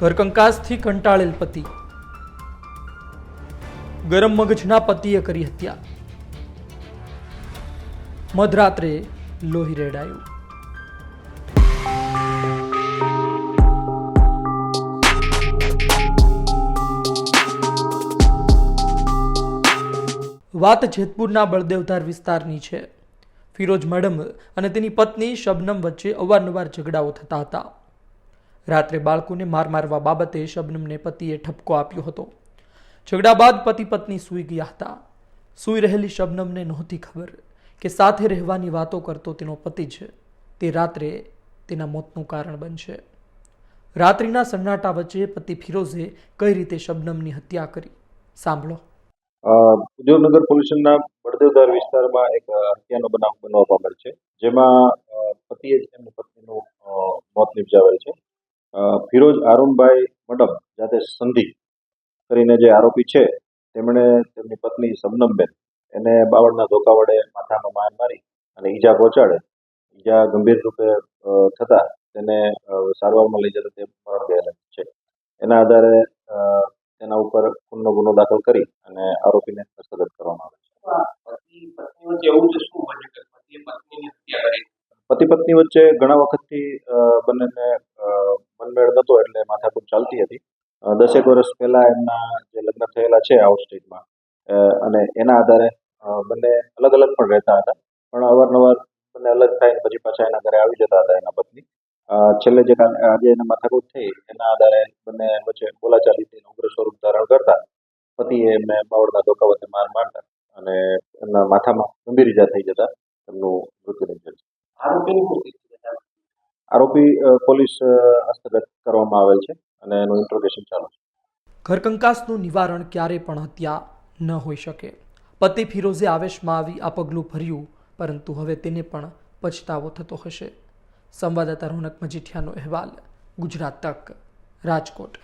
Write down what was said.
ઘરકંકાસથી કંટાળેલ પતિ. ગરમ મગજના પતિએ કરી હત્યા. મધરાત્રે લોહી રેડાયું. વાત જેતપુરના બળદેવધાર વિસ્તારની છે. ફિરોજ મેડમ અને તેની પત્ની શબનમ વચ્ચે અવારનવાર ઝઘડાઓ થતા હતા. રાત્રે બાળકોને માર મારવા બાબતે શબનમને પતિએ ઠપકો આપ્યો હતો. ઝઘડા બાદ પતિ પત્ની સૂઈ ગયા હતા. સૂઈ રહેલી શબનમને નહોતી ખબર કે સાથે રહેવાની વાતો કરતો તેનો પતિ છે. તે રાત્રે તેના મોતનું કારણ બનશે. રાત્રિના સન્નાટા વચ્ચે પતિ ફિરોઝે કઈ રીતે શબનમની હત્યા કરી? સાંભળો. ઉદ્યોગનગર પોલ્યુશનના બળદેવદાર વિસ્તારમાં એક હત્યાનો બનાવ બનવા પામેલ છે, જેમાં પતિએ જ પત્નીનું મોત નિપજાવેલ છે. ફિરોજ આરુણભાઈ મડમ જાતે સંધિ કરીને જે આરોપી છે તેમણે તેમની પત્ની શબનમબેન એને બાવળના ધોકા વડે માથામાં માર મારી અને ઈજા પહોંચાડે. ઈજા ગંભીર રૂપે થતા તેને સારવારમાં લઈ જતા તે મરણ ગયેલા છે. એના આધારે તેના ઉપર ખૂનનો ગુનો દાખલ કરી અને આરોપીને હસ્તગત કરવામાં આવે છે. પતિ પત્ની વચ્ચે ઘણા વખતથી બંનેને અ, હતો એટલે માથાકૂટ ચાલતી હતી. દસેક વર્ષ પહેલા એમના જે લગ્ન થયેલા છે આઉટ સ્ટેટમાં અને એના આધારે બંને અલગ અલગ પણ રહેતા હતા. પણ અવારનવાર બંને અલગ થાય પછી પાછા એના ઘરે આવી જતા હતા એના પત્ની. છેલ્લે જે આજે એને માથાકૂટ થઈ એના આધારે બંને વચ્ચે બોલાચાલી ઉગ્ર સ્વરૂપ ધારણ કરતા પતિએ એમને બાવળના ધોકા વચ્ચે માર મારતા અને એમના માથામાં ગંભીર ઈજા થઈ જતા એમનું મૃત્યુ નિપજેલ છે આરોપીની આરોપી પોલીસ હસ્તગત કરવામાં આવેલ છે અને એનું ઇન્ટ્રોગેશન ચાલુ છે. ઘરકંકાસનું નિવારણ ક્યારે પણ હત્યા ન હોઈ શકે. પતિ ફિરોઝે આવેશમાં આવી આ પગલું ભર્યું, પરંતુ હવે તેને પણ પછતાવો થતો હશે. સંવાદદાતા રોનક મજીઠિયાનો અહેવાલ, ગુજરાત તક, રાજકોટ.